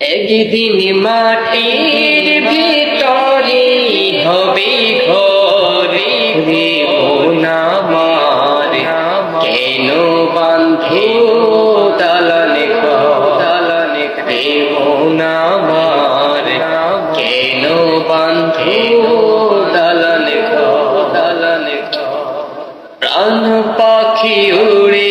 একদিন মাটির ভিতরে হবে ঘরে নামার। কেন বান্ধে দালানে দালানে দেব নামার। কেন বান্ধে দালানে দালানে প্রাণ পাখি উড়ে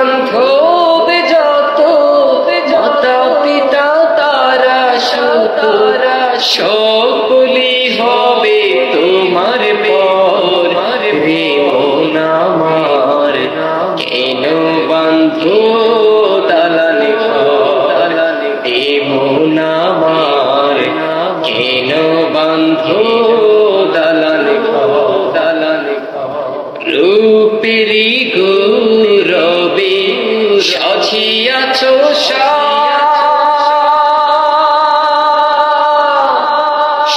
সকলি হবে তোমার পর। নামার কেন বন্ধু দালানি দালানি দেব নামার কেন বন্ধু দালানি দালানি রূপেরি গৌরবে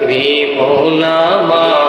কেন বন্ধু